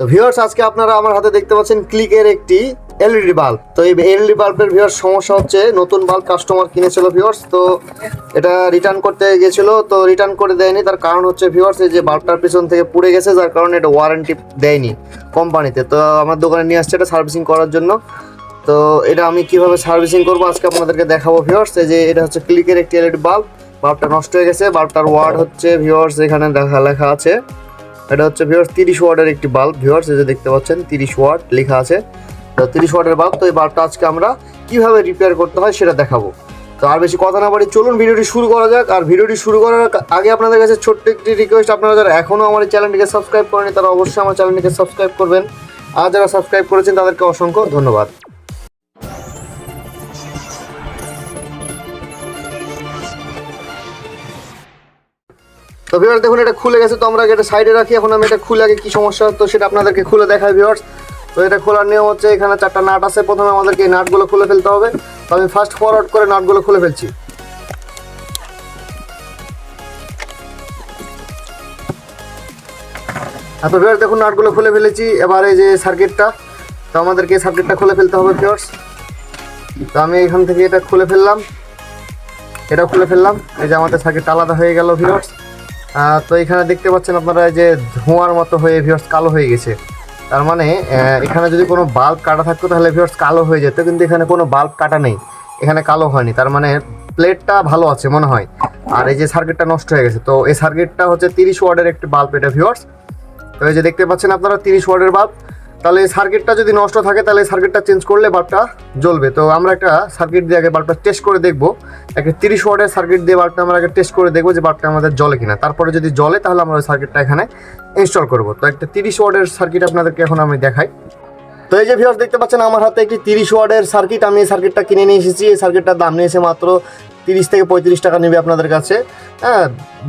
তো ভিউয়ার্স আজকে আপনারা আমার হাতে দেখতে পাচ্ছেন ক্লিকের একটি এলইডি বাল্ব। তো এই এলইডি বাল্বের ভিউয়ার্স সমস্যা হচ্ছে নতুন বাল্ব কাস্টমার কিনেছিল ভিউয়ার্স তো এটা রিটার্ন করতে গেছিল, তো রিটার্ন করে দেয়নি। তার কারণ হচ্ছে ভিউয়ার্স এই যে বাল্বটার পিছন থেকে পুড়ে গেছে, যার কারণে এটা ওয়ারেন্টি দেয়নি কোম্পানিতে তো আমার দোকানে নিয়ে আসছে এটা সার্ভিসিং করার জন্য। তো এটা আমি কীভাবে সার্ভিসিং করব আজকে আপনাদেরকে দেখাবো ভিউয়ার্স এই যে এটা হচ্ছে ক্লিকের একটি এলইডি বাল্ব, বাল্বটা নষ্ট হয়ে গেছে, বাল্বটার ওয়ার্ড হচ্ছে ভিউয়ার্স এখানে দেখা লেখা আছে। এটা হচ্ছে ভিউয়ার্স তিরিশ ওয়ার্ডের একটি বাল্ব ভিউয়ার্স এই যে দেখতে পাচ্ছেন, তিরিশ ওয়াট লেখা আছে। তো তিরিশ ওয়াটের বাল্ব তো এই বাল্বটা আজকে আমরা কীভাবে রিপেয়ার করতে হয় সেটা দেখাবো। তো আর বেশি কথা না বাড়ি, চলুন ভিডিওটি শুরু করা যাক। আর ভিডিওটি শুরু করার আগে আপনাদের কাছে ছোট্ট একটি রিকোয়েস্ট আপনারা যারা এখনও আমার চ্যানেলটিকে সাবস্ক্রাইব করেনি তারা অবশ্যই আমার চ্যানেলটিকে সাবস্ক্রাইব করবেন। আর যারা সাবস্ক্রাইব করেছেন, তাদেরকে অসংখ্য ধন্যবাদ। তো ভিউয়ার্স দেখুন, এটা খুলে গেছে, তো আমরা এটা সাইডে রাখি। এখন আমি এটা খুলে আগে কি সমস্যা, তো সেটা আপনাদেরকে খুলে দেখাই ভিউয়ার্স তো এটা খোলার নিয়ম হচ্ছে, এখানে চারটা নাট আছে। প্রথমে আমাদেরকে এই নাটগুলো খুলে ফেলতে হবে। তো আমি ফার্স্ট ফরওয়ার্ড করে নাটগুলো খুলে ফেলছি। হ্যাঁ তো ভিউয়ার্স দেখুন নাটগুলো খুলে ফেলেছি। এবার এই যে সার্কিটটা তো আমাদেরকে সার্কিটটা খুলে ফেলতে হবে ভিউয়ার্স তো আমি এখান থেকে এটা খুলে ফেললাম। এটা খুলে ফেললাম। এই যে আমাদের সার্কিটটা আলাদা হয়ে গেল ভিউয়ার্স তো এখানে দেখতে পাচ্ছেন আপনারা যে ধোঁয়ার মতো হয়ে ভিউয়ার্স কালো হয়ে গেছে। তার মানে এখানে যদি কোনো বাল্ব কাটা থাকতো তাহলে ভিউয়ার্স কালো হয়ে যেত, কিন্তু এখানে কোনো বাল্ব কাটা নেই। এখানে কালো হয়নি, তার মানে প্লেটটা ভালো আছে মনে হয়। আর এই যে সার্কিটটা নষ্ট হয়ে গেছে, তো এই সার্কিটটা হচ্ছে তিরিশ ওয়ার্ডের একটি বাল্ব এটা ভিউয়ার্স তো এই যে দেখতে পাচ্ছেন আপনারা তিরিশ ওয়ার্ডের বাল্ব তাহলে সার্কিটটা যদি নষ্ট থাকে, তাহলে সার্কিটটা চেঞ্জ করলে বাল্বটা জ্বলবে। তো আমরা একটা সার্কিট দিয়ে আগে বাল্বটা টেস্ট করে দেখব। একটা তিরিশ ওয়ার্ডের সার্কিট দিয়ে বাল্বটা আমরা আগে টেস্ট করে দেখব যে বাল্বটা আমাদের জ্বলে কিনা। তারপরে যদি জ্বলে, তাহলে আমরা ওই সার্কিটটা এখানে ইনস্টল করব। তো একটা তিরিশ ওয়ার্ডের সার্কিট আপনাদেরকে এখন আমি দেখাই। তো এই যে ভিউয়ার্স দেখতে পাচ্ছেন, আমার হাতে একটি তিরিশ ওয়ার্ডের সার্কিট আমি এই সার্কিটটা কিনে নিয়ে এসেছি। এই সার্কিটটার দাম নিয়েছে মাত্র তিরিশ থেকে পঁয়ত্রিশ টাকা নেবে আপনাদের কাছে। হ্যাঁ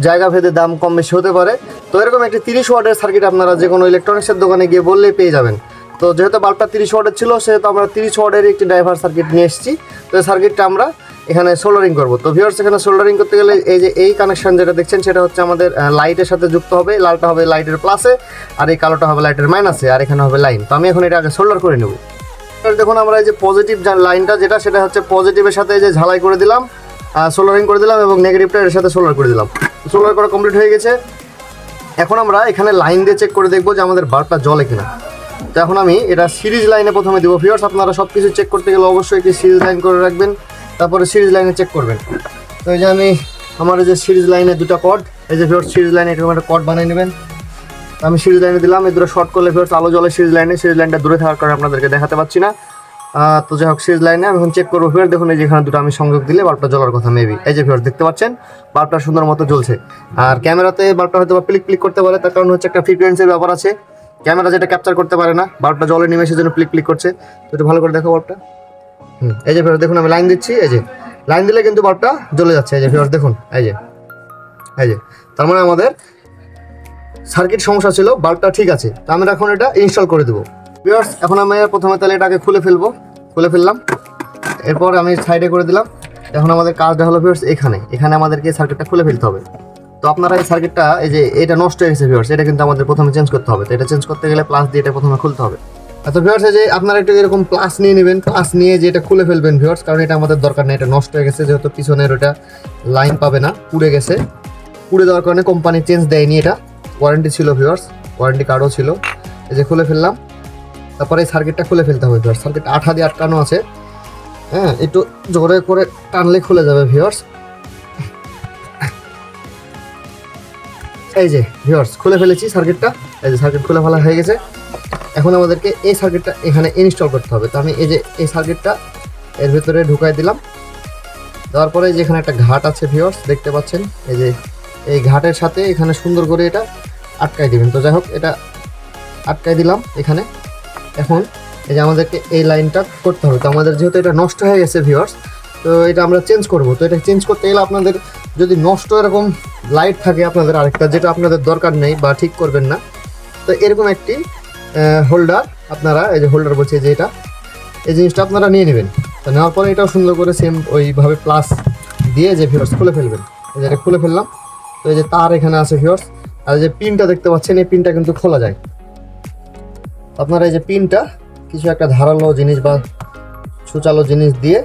জায়গা ভেদে দাম কম বেশি হতে পারে। তো এরকম একটি তিরিশ ওয়ার্ডের সার্কিট আপনারা যে কোনো ইলেকট্রনিক্সের দোকানে গিয়ে বললেই পেয়ে যাবেন। তো যেহেতু বাল্বটা তিরিশ ওয়ার্ডের ছিল, সেহেতু আমরা তিরিশ ওয়ার্ডের একটি ড্রাইভার সার্কিট নিয়ে এসেছি। তো এই সার্কিটটা আমরা এখানে সোল্ডারিং করব। তো ভিউয়ার্স এখানে সোল্ডারিং করতে গেলে এই যে এই কানেকশন যেটা দেখছেন, সেটা হচ্ছে আমাদের লাইটের সাথে যুক্ত হবে। লালটা হবে লাইটের প্লাসে আর এই কালোটা হবে লাইটের মাইনাসে আর এখানে হবে লাইন তো আমি এখন এটা আগে সোল্ডার করে নেব। দেখুন আমরা এই যে পজিটিভ লাইনটা যেটা সেটা হচ্ছে পজিটিভের সাথে এই যে ঝালাই করে দিলাম। সোল্ডারিং করে দিলাম এবং নেগেটিভটা এর সাথে সোলার করে দিলাম। সোলার করা কমপ্লিট হয়ে গেছে। এখন আমরা এখানে লাইন দিয়ে চেক করে দেখব যে আমাদের বাল্বটা জ্বলে কিনা। তো এখন আমি এটা সিরিজ লাইনে প্রথমে দেবো ফিয়ার্স আপনারা সব কিছু চেক করতে গেলে অবশ্যই একটি সিরিজ লাইন করে রাখবেন। তারপরে সিরিজ লাইনে চেক করবেন। তো এই যে আমি আমার যে সিরিজ লাইনে দুটো কর্ড এই যে ফিয়ার্স সিরিজ লাইনে এরকম একটা কর্ড বানিয়ে নেবেন। আমি সিরিজ লাইনে দিলাম। এই দুটো শর্ট করলে ফিয়ার্স আলো জলে সিরিজ লাইনে সিরিজ লাইনটা দূরে থাকার কারণে আপনাদেরকে দেখাতে পাচ্ছি না। তো যাই হোক সিরিজ লাইনে আমি এখন চেক করব ফিয়ার দেখুন, এই যে এখানে দুটো আমি সংযোগ দিলে বাল্বটা জ্বলার কথা মেবি এই যে ফিয়ার্স দেখতে পাচ্ছেন? বাল্বটা সুন্দর মতো জ্বলছে। আর ক্যামেরাতে বাল্বটা হয়তো বা প্লিক প্লিক করতে পারে, তার কারণ হচ্ছে একটা ফ্রিকোয়েন্সির ব্যাপার আছে। ক্যামেরা যেটা ক্যাপচার করতে পারে না, বাল্বটা জলে নেমে সেজন্য প্লিক প্লিক করছে। তো একটু ভালো করে দেখো বাল্বটা। হুম, এই যে ফিয়ার্স দেখুন, আমি লাইন দিচ্ছি, এই যে। লাইন দিলে কিন্তু বাল্বটা জ্বলে যাচ্ছে। এই যে ফিয়ার্স দেখুন, এই যে। এই যে। তার মানে আমাদের সার্কিট সমস্যা ছিল, বাল্বটা ঠিক আছে। তো আমরা এখন এটা ইনস্টল করে দেবো। ভিউয়ার্স এখন আমি প্রথমে তাহলে এটাকে খুলে ফেলব। খুলে ফেললাম। এরপর আমি সাইডে করে দিলাম। এখন আমাদের কাজটা হলো ভিউয়ার্স এখানে। এখানে আমাদেরকে সার্কিটটা খুলে ফেলতে হবে। তো আপনারা এই সার্কিটটা এই যে এটা নষ্ট হয়ে গেছে ভিউয়ার্স এটা কিন্তু আমাদের প্রথমে চেঞ্জ করতে হবে। তো এটা চেঞ্জ করতে গেলে প্লাস দিয়ে এটা প্রথমে খুলতে হবে। আচ্ছা ভিউয়ার্স যে আপনারা একটু এরকম প্লাস নিয়ে নেবেন প্লাস নিয়ে যে এটা খুলে ফেলবেন ভিউয়ার্স কারণ এটা আমাদের দরকার নেই, এটা নষ্ট হয়ে গেছে, যেহেতু পিছনের ওটা লাইন পাবে না, পুড়ে গেছে। পুড়ে দেওয়ার কারণে কোম্পানি চেঞ্জ দেয়নি এটা। ওয়ারেন্টি ছিল ভিউয়ার্স ওয়ারেন্টি কার্ডও ছিল। এই যে খুলে ফেললাম। তারপরে এই সার্কিটটা খুলে ফেলতে হবে ভিউয়ার্স সার্কিট আঠা দিয়ে আটকানো আছে। হ্যাঁ একটু জোরে করে টানলে খুলে যাবে ভিউয়ার্স এই যে ভিওর্স খুলে ফেলেছি সার্কিটটা এই যে সার্কিট খুলে ফেলা হয়ে গেছে। এখন আমাদেরকে এই সার্কিটটা এখানে ইনস্টল করতে হবে। তো আমি এই যে, এই সার্কিটটা এর ভিতরে ঢুকাই দিলাম। দেওয়ার পরে যে, এখানে একটা ঘাট আছে ভিওর্স দেখতে পাচ্ছেন? এই যে, এই ঘাটের সাথে এখানে সুন্দর করে এটা আটকাই দিবেন। তো যাই হোক, এটা আটকাই দিলাম এখানে। এখন এই যে আমাদেরকে এই লাইনটা করতে হবে। তো আমাদের যেহেতু এটা নষ্ট হয়ে গেছে ভিউয়ার্স তো এটা আমরা চেঞ্জ করব। তো এটা চেঞ্জ করতে গেলে আপনাদের যদি নষ্ট এরকম লাইট থাকে আপনাদের আরেকটা, যেটা আপনাদের দরকার নেই বা ঠিক করবেন না, তো এরকম একটি হোল্ডার আপনারা, এই যে হোল্ডার বলছে যে এটা, এই জিনিসটা আপনারা নিয়ে নেবেন। তো নেওয়ার পরে এটাও সুন্দর করে সেম ওইভাবে প্লাস দিয়ে যে ভিউয়ার্স খুলে ফেলবেন। এই যে এটা খুলে ফেললাম। তো এই যে তার এখানে আছে ভিউয়ার্স আর এই যে পিনটা দেখতে পাচ্ছেন, এই পিনটা কিন্তু খোলা যায়। আপনারা এই যে পিনটা, কিছু একটা ধারালো জিনিস বা সুচালো জিনিস দিয়ে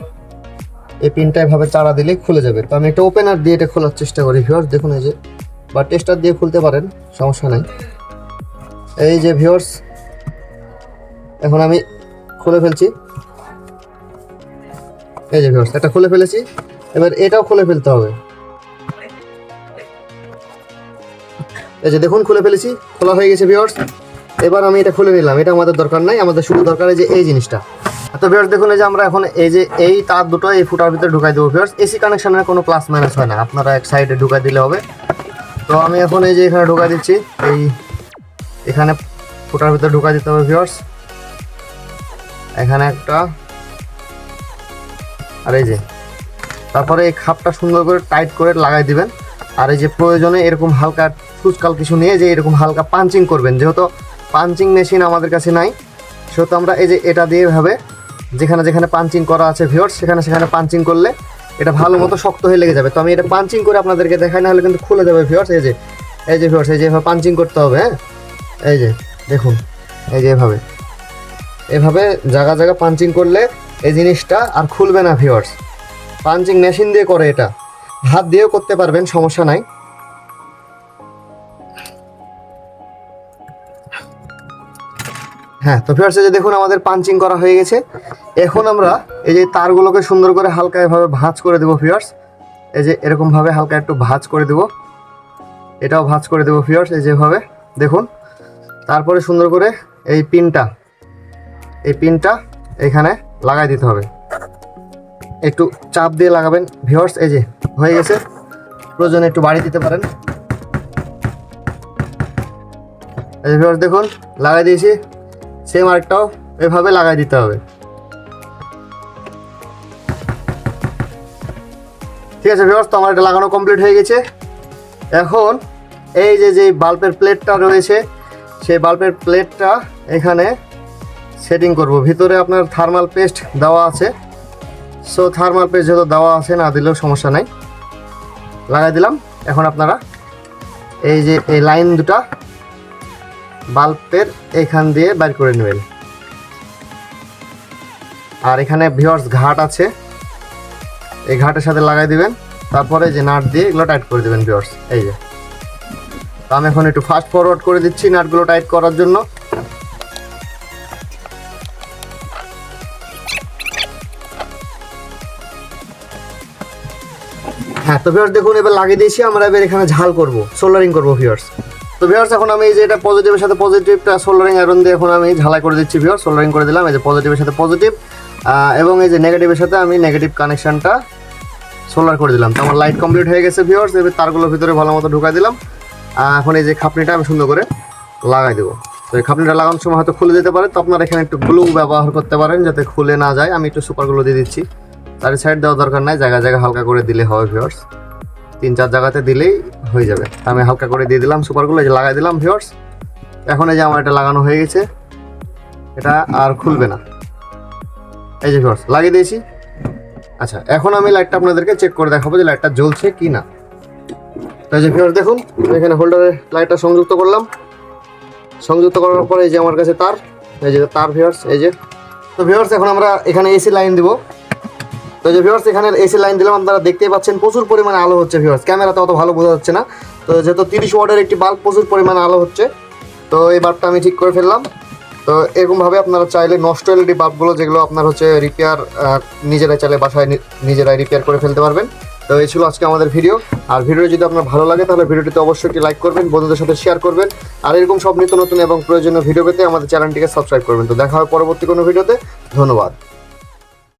এই পিনটা এভাবে চাড়া দিলে খুলে যাবে। তো আমি একটা ওপেনার দিয়ে এটা খোলার চেষ্টা করি ভিউয়ার্স দেখুন এই যে, বা টেস্টার দিয়ে খুলতে পারেন, সমস্যা নাই। এই যে ভিওর্স এখন আমি খুলে ফেলছি। এই যে ভিওর্স এটা খুলে ফেলেছি, এবার এটাও খুলে ফেলতে হবে। এই যে দেখুন, খুলে ফেলেছি, খোলা হয়ে গেছে ভিউয়ার্স এবার আমি এটা খুলে নিলাম, এটা আমাদের দরকার নাই, আমাদের শুধু দরকার যে এই জিনিসটা। তো ভিউয়ার্স দেখুন এই যে আমরা এখন এই যে এই তার দুটো এই ফুটার ভিতরে ঢুকাই দেবো ভিউয়ার্স এসি কানেকশনের কোনো প্লাস মাইনাস হয় না, আপনারা এক সাইডে ঢুকাই দিলে হবে। তো আমি এখন এই যে এখানে ঢুকাই দিচ্ছি, এই এখানে ফুটার ভিতরে ঢুকাই দিতে হবে ভিউয়ার্স এখানে একটা, আর এই যে, তারপরে এই খাপটা সুন্দর করে টাইট করে লাগাই দিবেন। আর এই যে প্রয়োজনে এরকম হালকা ফুচকাল কিছু নিয়ে যে এরকম হালকা পাঞ্চিং করবেন, যেহেতু পাঞ্চিং মেশিন আমাদের কাছে নাই। সেহেতু আমরা এই যে এটা দিয়ে ভাবে যেখানে যেখানে পাঞ্চিং করা আছে ভিওর সেখানে সেখানে পাঞ্চিং করলে এটা ভালো মতো শক্ত হয়ে লেগে যাবে। তো আমি এটা পাঞ্চিং করে আপনাদেরকে দেখাই না হলে কিন্তু খুলে যাবে ভিওর্স এই যে এই যে ভিওর্স এই যে এভাবে পাঞ্চিং করতে হবে হ্যাঁ? এই যে, দেখুন, এই যে এভাবে। এভাবে জায়গা জায়গা পাঞ্চিং করলে এই জিনিসটা আর খুলবে না ভিওর্স পাঞ্চিং মেশিন দিয়ে করে এটা। হাত দিয়েও করতে পারবেন, সমস্যা নাই। হ্যাঁ তো এই যে দেখুন আমাদের পাঞ্চিং করা হয়ে গেছে। এখন আমরা এই যে তারগুলোকে সুন্দর করে হালকা এভাবে ভাঁজ করে দেবো ফিয়ার্স এই যে এরকমভাবে হালকা একটু ভাঁজ করে দেবো। এটাও ভাঁজ করে দেবো ফিয়ার্স এই যেভাবে। দেখুন, তারপরে সুন্দর করে এই পিনটা এই পিনটা এখানে লাগাই দিতে হবে। একটু চাপ দিয়ে লাগাবেন ভিওর্স এই যে হয়ে গেছে। প্রয়োজনে একটু বাড়ি দিতে পারেন। এই যে ভিওর্স দেখুন, লাগাই দিয়েছি। সেম আরেকটাও এভাবে লাগাই দিতে হবে। ঠিক আছে ভিওর্স তো আমার এটা লাগানো কমপ্লিট হয়ে গেছে। এখন এই যে যে বাল্বের প্লেটটা রয়েছে, সেই বাল্বের প্লেটটা এখানে সেটিং করব। ভিতরে আপনার থার্মাল পেস্ট দেওয়া আছে। সো থার্মাল পেস্ট যেহেতু দেওয়া আছে, না দিলেও সমস্যা নাই। লাগাই দিলাম। এখন আপনারা এই যে, এই লাইন দুটা বাল্বের এখান দিয়ে বের করে নেবেন। আর এখানে ভিওর্স ঘাট আছে। এই ঘাটের সাথে লাগাই দিবেন। তারপরে যে নাট দিয়ে এগুলো টাইট করে দিবেন ভিওর্স এই যে। তো আমি এখন একটু ফাস্ট ফরওয়ার্ড করে দিচ্ছি নাটগুলো টাইট করার জন্য। হ্যাঁ তো ভিউয়ার্স দেখুন, এবার লাগিয়ে দিয়েছি। আমরা এবার এখানে ঝাল করব। সোল্ডারিং করব ভিউয়ার্স। তো ভিউয়ার্স এখন আমি এই যে এটা পজিটিভের সাথে পজিটিভটা সোল্ডারিং আয়রন দিয়ে এখন আমি ঝালাই করে দিচ্ছি ভিউয়ার্স সোল্ডারিং করে দিলাম, এই যে পজিটিভের সাথে পজিটিভ এবং এই যে নেগেটিভের সাথে আমি নেগেটিভ কানেকশনটা সোলার করে দিলাম। তো আমার লাইট কমপ্লিট হয়ে গেছে ভিউয়ার্স এবার তারগুলো ভিতরে ভালো মতো ঢুকাই দিলাম। এখন এই যে খাপনিটা আমি সুন্দর করে লাগাই দেবো। তো এই খাপনিটা লাগানোর সময় হয়তো খুলে দিতে পারে, তো আপনারা এখানে একটু গ্লু ব্যবহার করতে পারেন যাতে খুলে না যায়। আমি একটু সুপার গ্লু দিয়ে দিচ্ছি। তার সাইড দেওয়ার দরকার নাই জায়গা জায়গা হালকা করে দিলে হবে ভিউয়ার্স তিন চার জায়গাতে দিলেই হয়ে যাবে। আমি হালকা করে দিয়ে দিলাম সুপারগুলো যে লাগাই দিলাম ভিউয়ার্স এখন এই যে আমার এটা লাগানো হয়ে গেছে, এটা আর খুলবে না। এই যে ভিউয়ার্স লাগিয়ে দিয়েছি। আচ্ছা এখন আমি লাইটটা আপনাদেরকে চেক করে দেখাবো যে লাইটটা জ্বলছে কি না। তো এই যে ভিউয়ার্স দেখুন, এখানে হোল্ডারে লাইটটা সংযুক্ত করলাম। সংযুক্ত করার পরে এই যে আমার কাছে তার, এই যে তার ভিউয়ার্স এই যে। তো ভিউয়ার্স এখন আমরা এখানে এসি লাইন দিব। তো যে ভিউয়ার্স এখানে এসি লাইন দিলাম, আপনারা দেখতেই পাচ্ছেন, প্রচুর পরিমাণে আলো হচ্ছে ভিউয়ার্স ক্যামেরাতে অত ভালো বোঝা যাচ্ছে না। তো যেহেতু তিরিশ ওয়াটের একটি বাল্ব প্রচুর পরিমাণে আলো হচ্ছে। তো এই বাল্বটা আমি ঠিক করে ফেললাম। তো এরকমভাবে আপনারা চাইলে নষ্ট এলইডি বাল্বগুলো যেগুলো আপনার হচ্ছে রিপেয়ার নিজেরাই চাইলে বাসায় নিজেরাই রিপেয়ার করে ফেলতে পারবেন। তো এই ছিল আজকে আমাদের ভিডিও আর ভিডিও যদি আপনার ভালো লাগে, তাহলে ভিডিওটিতে অবশ্যই একটি লাইক করবেন, বন্ধুদের সাথে শেয়ার করবেন। আর এরকম সব নিত্য নতুন এবং প্রয়োজনীয় ভিডিও পেতে আমাদের চ্যানেলটিকে সাবস্ক্রাইব করবেন। তো দেখা হবে পরবর্তী কোনো ভিডিওতে ধন্যবাদ।